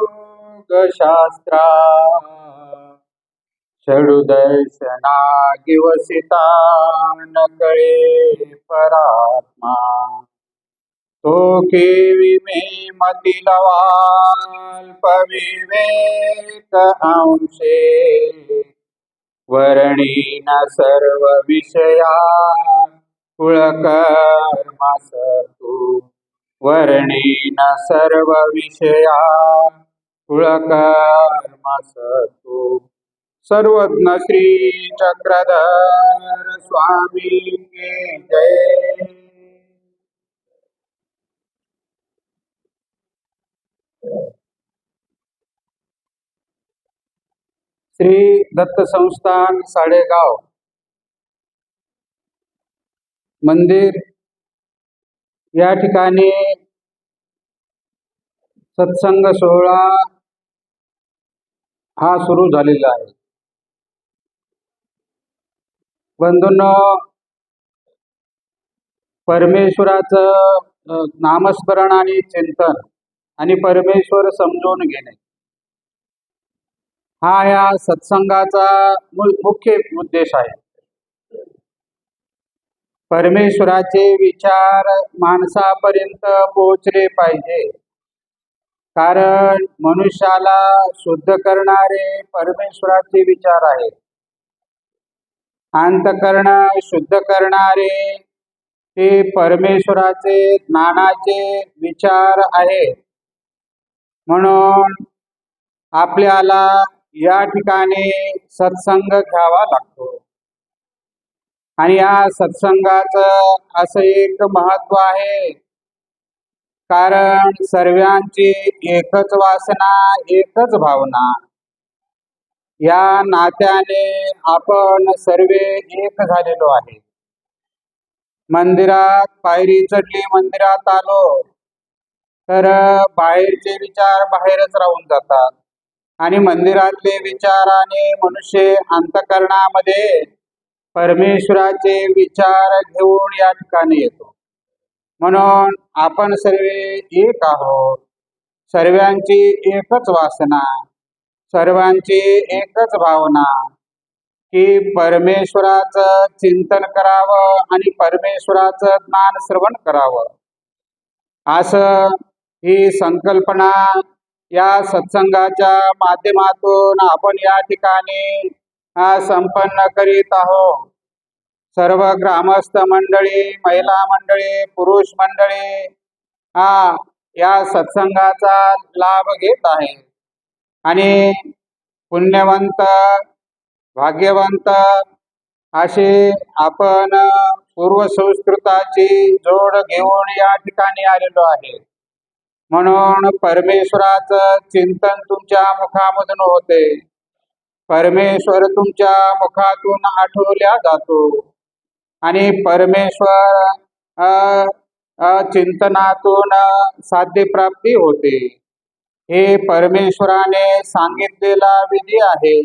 योगशास्त्रा। षडुदर्शना दिवसिता न कळे परात्मा। तो केवी मे मती लवाल्प अंशे। वर्णीन सर्व विषया कुळकर्मासतु वर्णीन सर्व विषया कुळकर्मासतु सर्वज्ञ श्री चक्रधर स्वामी जय. श्री दत्त संस्थान साडेगाव. मंदिर या ठिकाणी सत्संग सोहळा हा सुरू झालेला आहे. बंधून परमेश्वराचं नामस्मरण आणि चिंतन आणि परमेश्वर समजून घेणे. हा या सत्संगाचा मुख्य उद्देश आहे. परमेश्वराचे विचार माणसापर्यंत पोहोचले पाहिजे. कारण मनुष्याला शुद्ध करणारे परमेश्वराचे विचार आहेत. अंतकरण शुद्ध करणारे हे परमेश्वराचे ज्ञानाचे विचार आहेत. म्हणून आपल्याला या ठिकाणी सत्संग घ्यावा लागतो. आणि या सत्संगाचं असं एक महत्त्व आहे. कारण सर्वांची एकच वासना एकच भावना. या नात्याने आपण सर्वे एक झालेलो आहे. मंदिरात पायरी चढली मंदिरात आलो तर बाहेरचे विचार बाहेरच राहून जातात. आणि मंदिरातले विचार आणि मनुष्य अंतकरणामध्ये परमेश्वराचे विचार घेऊन या ठिकाणी येतो. म्हणून आपण सर्व एक आहोत. सर्वांची एकच वासना सर्वांची एकच भावना की परमेश्वराचं चिंतन करावं आणि परमेश्वराचं ज्ञान श्रवण करावं. असं ही संकल्पना या सत्संगाच्या माध्यमातून आपण या ठिकाणी संपन्न करीत आहोत. सर्व ग्रामस्थ मंडळी महिला मंडळी पुरुष मंडळी हा या सत्संगाचा लाभ घेत आहे. आणि पुण्यवंत भाग्यवंत असे आपण पूर्वसंस्कृताची जोड घेऊन या ठिकाणी आलेलो आहे. म्हणून परमेश्वराचं चिंतन तुमच्या मुखामधून होते. परमेश्वर तुमच्या मुखातून आठवल्या जातो. आणि परमेश्वर चिंतनातून साध्य चिंतनातून होते. हे परमेश्वराने सांगितलेला विधी आहे.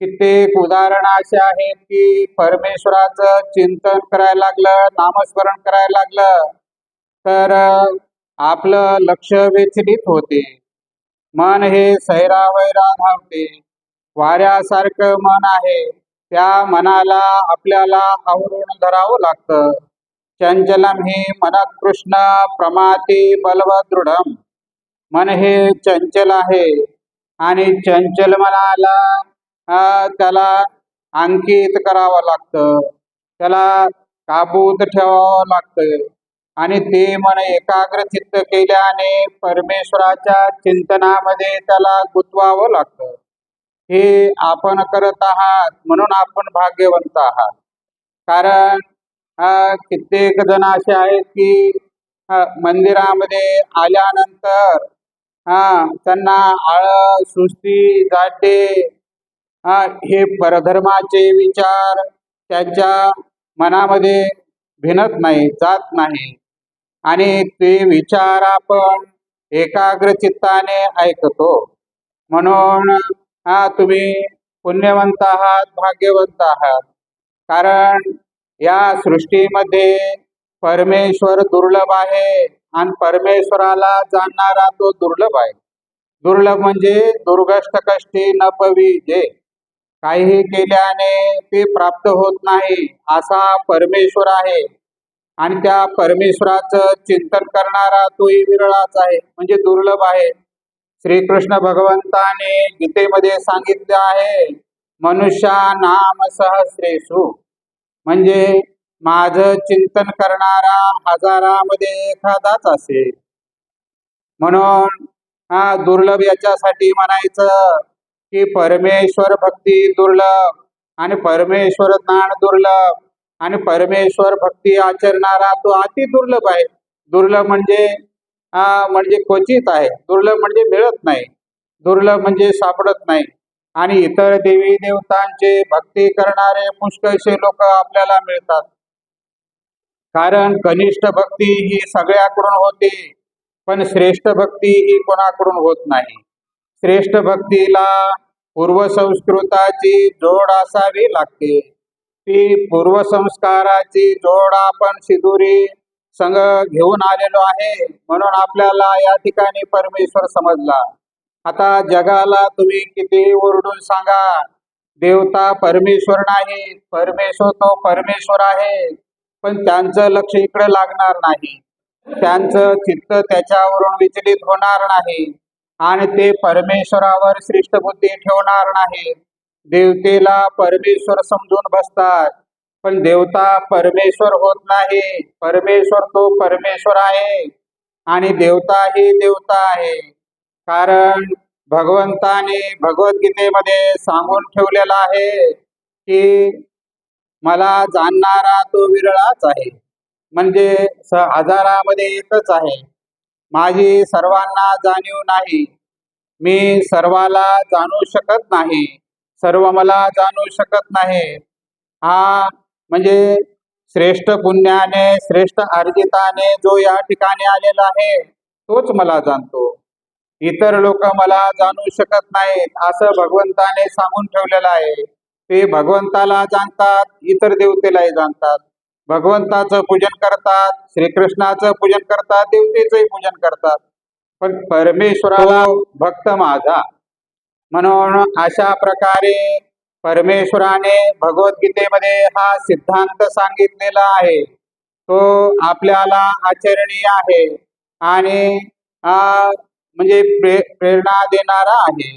कित्येक उदाहरण असे आहेत की परमेश्वराचं चिंतन करायला लागलं नामस्मरण करायला लागलं तर आपलं लक्ष विचलित होते. मन हे सैरावैरा धावते वाऱ्यासारखं मन आहे. त्या मनाला आपल्याला आवरून धरावं लागतं. चंचलम हे मनात कृष्ण प्रमाती बलवदृढम. मन हे चंचल आहे. आणि चंचल मनाला त्याला अंकित करावं लागतं. त्याला काबूत ठेवावं लागतं. आणि ते मन एकाग्र चित्त केल्याने परमेश्वराच्या चिंतनामध्ये त्याला गुंतवावं लागतं. हे आपण करत आहात म्हणून आपण भाग्यवंत आहात. कारण कित्येक जण असे आहेत की मंदिरामध्ये आल्यानंतर हा त्यांना आळ सुस्ती जाते हा हे परधर्माचे विचार त्यांच्या मनामध्ये भिनत नाही जात नाही. आणि ते विचार आपण एकाग्र चित्ताने ऐकतो. म्हणून हा तुम्ही पुण्यवंत आहात भाग्यवंत आहात. कारण या सृष्टीमध्ये परमेश्वर दुर्लभ आहे आणि परमेश्वराला जाणणारा तो दुर्लभ आहे. दुर्लभ म्हणजे दुर्गष्ट कष्टी न पविजे काहीही केल्याने ते प्राप्त होत नाही असा परमेश्वर आहे. आणि त्या परमेश्वराचं चिंतन करणारा तोही विरळाच आहे म्हणजे दुर्लभ आहे. श्रीकृष्ण भगवंताने गीतेमध्ये सांगितले आहे मनुष्या नाम सहस्रेषु. म्हणजे माझं चिंतन करणारा हजारामध्ये एखादाच असेल. म्हणून हा दुर्लभ याच्यासाठी म्हणायचं की परमेश्वर भक्ती दुर्लभ आणि परमेश्वर ज्ञान दुर्लभ आणि परमेश्वर भक्ती आचरणारा तो अति दुर्लभ आहे. दुर्लभ म्हणजे हा म्हणजे क्वचित आहे. दुर्लभ म्हणजे मिळत नाही. दुर्लभ म्हणजे सापडत नाही. आणि इतर देवी देवतांचे भक्ती करणारे पुष्कळसे लोक आपल्याला मिळतात. कारण कनिष्ठ भक्ती ही सगळ्याकडून होते पण श्रेष्ठ भक्ती ही कोणाकडून होत नाही. श्रेष्ठ भक्तीला पूर्वसंस्कृताची जोड असावी लागते. ती पूर्वसंस्काराची जोड आपण शिदुरी संग घेऊन आलेलो आहे. म्हणून आपल्याला या ठिकाणी परमेश्वर समजला. आता जगाला तुम्ही किती ओरडून सांगा. देवता परमेश्वर नाही. परमेश्वर तो परमेश्वर आहे. पण त्यांचं लक्ष इकडे लागणार नाही. त्यांचं चित्त त्याच्यावरून विचलित होणार नाही. आणि ते परमेश्वरावर श्रेष्ठ बुद्धी ठेवणार नाही. देवतेला परमेश्वर समजून बसतात. पण देवता परमेश्वर होत नाही. परमेश्वर तो परमेश्वर आहे आणि देवता ही देवता आहे. कारण भगवंताने भगवद्गीतेमध्ये सांगून ठेवलेला आहे की मला जाणणारा तो विरळाच आहे. म्हणजे स हजारामध्ये एकच आहे. माझी सर्वांना जाणीव नाही. मी सर्वाला जाणू शकत नाही. सर्व मला जाणू शकत नाही. हा म्हणजे श्रेष्ठ पुण्याने श्रेष्ठ अर्जिताने जो या ठिकाणी आलेला आहे तोच मला जाणतो. इतर लोक मला जाणू शकत नाहीत असं भगवंताने सांगून ठेवलेलं आहे. ते भगवंताला जाणतात इतर देवतेलाही जाणतात. भगवंताचं पूजन करतात श्रीकृष्णाचं पूजन करतात देवतेचंही पूजन करतात. पण परमेश्वराला भक्त माझा. म्हणून अशा प्रकारे परमेश्वराने भगवद्गीतेमध्ये हा सिद्धांत सांगितलेला आहे. तो आपल्याला आचरणीय आहे आणि म्हणजे प्रे प्रेरणा देणारा आहे.